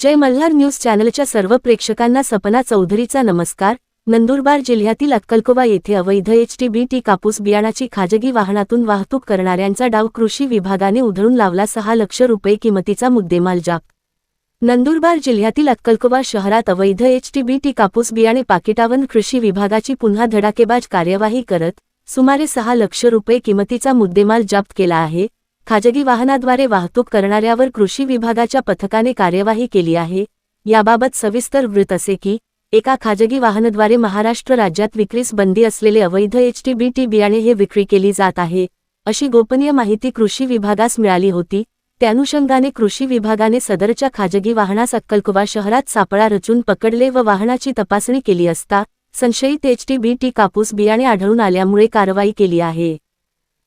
जय Malhar news चॅनलच्या सर्व प्रेक्षकांना सपना चौधरीचा नमस्कार. नंदुरबार जिल्ह्यातील अक्कलकोवा येथे अवैध एचटीबीटी कापूस बियाणाची खाजगी वाहनातून वाहतूक करणाऱ्यांचा डाव कृषी विभागाने उधळून लावला सहा लक्ष रुपये किमतीचा मुद्देमाल जाप नंदुरबार जिल्ह्यातील अक्कलकोवा शहरात अवैध एचटीबीटी कापूस बियाणे पाकिटावर कृषी विभागाची पुन्हा धडाकेबाज कार्यवाही करत सुमारे सहा लक्ष रुपये किमतीचा मुद्देमाल जप्त केला आहे. खाजगी वाहनाद्वारे वाहतूक करणाऱ्यावर कृषी विभागाच्या पथकाने कार्यवाही केली आहे. याबाबत सविस्तर वृत्त असे की एका खाजगी वाहनाद्वारे महाराष्ट्र राज्यात विक्रीस बंदी असलेले अवैध एचटीबीटी बियाणे हे विक्री केली जात आहे अशी गोपनीय माहिती कृषी विभागास मिळाली होती. त्यानुषंगाने कृषी विभागाने सदरच्या खाजगी वाहनास अक्कलकुवा शहरात सापळा रचून पकडले व वाहनाची तपासणी केली असता संशयित एचटीबीटी कापूस बियाणे आढळून आल्यामुळे कारवाई केली आहे.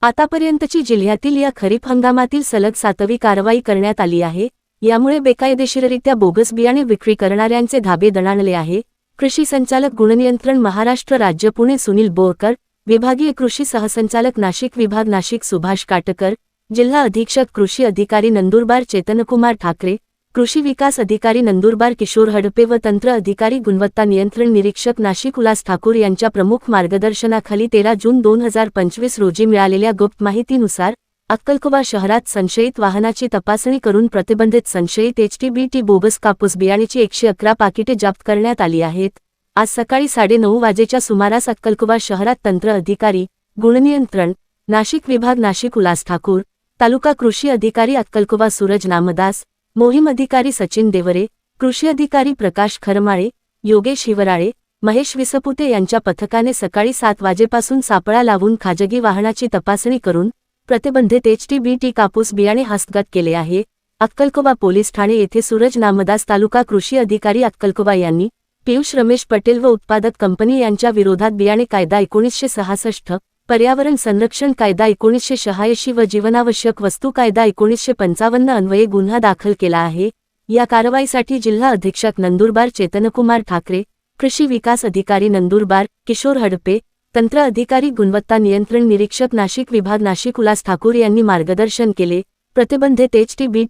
आतापर्यंतची जिल्ह्यातील या खरीप हंगामातील सलग सातवी कारवाई करण्यात आली आहे. यामुळे बेकायदेशीररित्या बोगस बियाणे विक्री करणाऱ्यांचे धाबे दणाणले आहे. कृषी संचालक गुणनियंत्रण महाराष्ट्र राज्य पुणे सुनील बोरकर विभागीय कृषी सहसंचालक नाशिक विभाग नाशिक सुभाष काटकर जिल्हा अधीक्षक कृषी अधिकारी नंदुरबार चेतनकुमार ठाकरे कृषी विकास अधिकारी नंदुरबार किशोर हडपे व तंत्र अधिकारी गुणवत्ता नियंत्रण निरीक्षक नाशिक उल्हास ठाकूर यांच्या प्रमुख मार्गदर्शनाखाली तेरा जून दोन हजार पंचवीस रोजी मिळालेल्या गुप्त माहितीनुसार अक्कलकोबा शहरात संशयित वाहनाची तपासणी करून प्रतिबंधित संशयित एचटीबीटी बोबस कापूस बियाणेची एकशे अकरा पाकिटे जप्त करण्यात आली आहेत. आज सकाळी साडेनऊ वाजेच्या सुमारास अक्कलकोबा शहरात तंत्र अधिकारी गुणनियंत्रण नाशिक विभाग नाशिक उल्हास ठाकूर तालुका कृषी अधिकारी अक्कलकोबा सूरज नामदास मोहीम अधिकारी सचिन देवरे कृषी अधिकारी प्रकाश खरमाळे योगेश हिवराळे महेश विसपुते यांच्या पथकाने सकाळी सात वाजेपासून सापळा लावून खाजगी वाहनाची तपासणी करून प्रतिबंधित एचटीबीटी कापूस बियाणे हस्तगत केले आहे. अक्कलकोबा पोलीस ठाणे येथे सूरज नामदास तालुका कृषी अधिकारी अक्कलकोबा यांनी पियुष रमेश पटेल व उत्पादक कंपनी यांच्या विरोधात बियाणे कायदा एकोणीसशे सहासष्ट पर्यावरण संरक्षण कायदा एकोणीसशे शहाऐंशी व जीवनावश्यक वस्तू कायदा एकोणीसशे पंचावन्न अन्वये गुन्हा दाखल केला आहे. या कारवाईसाठी जिल्हा अधीक्षक नंदुरबार चेतनकुमार ठाकरे कृषी विकास अधिकारी नंदुरबार किशोर हडपे तंत्र अधिकारी गुणवत्ता नियंत्रण निरीक्षक नाशिक विभाग नाशिक उल्हास ठाकूर यांनी मार्गदर्शन केले. प्रतिबंधित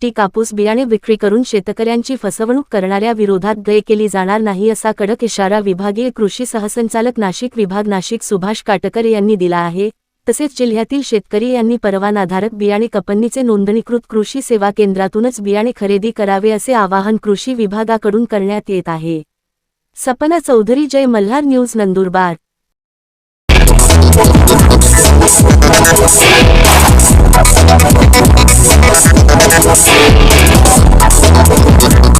टी कापूस बियाणे विक्री करून शेतकऱ्यांची फसवणूक करणाऱ्या विरोधात गय केली जाणार नाही असा कडक इशारा विभागीय कृषी सहसंचालक नाशिक विभाग नाशिक सुभाष काटकर यांनी दिला आहे. तसेच जिल्ह्यातील शेतकरी यांनी परवानाधारक बियाणे कंपनीचे नोंदणीकृत कृषी सेवा केंद्रातूनच बियाणे खरेदी करावे असे आवाहन कृषी विभागाकडून करण्यात येत आहे. सपना चौधरी जय मल्हार न्यूज नंदुरबार.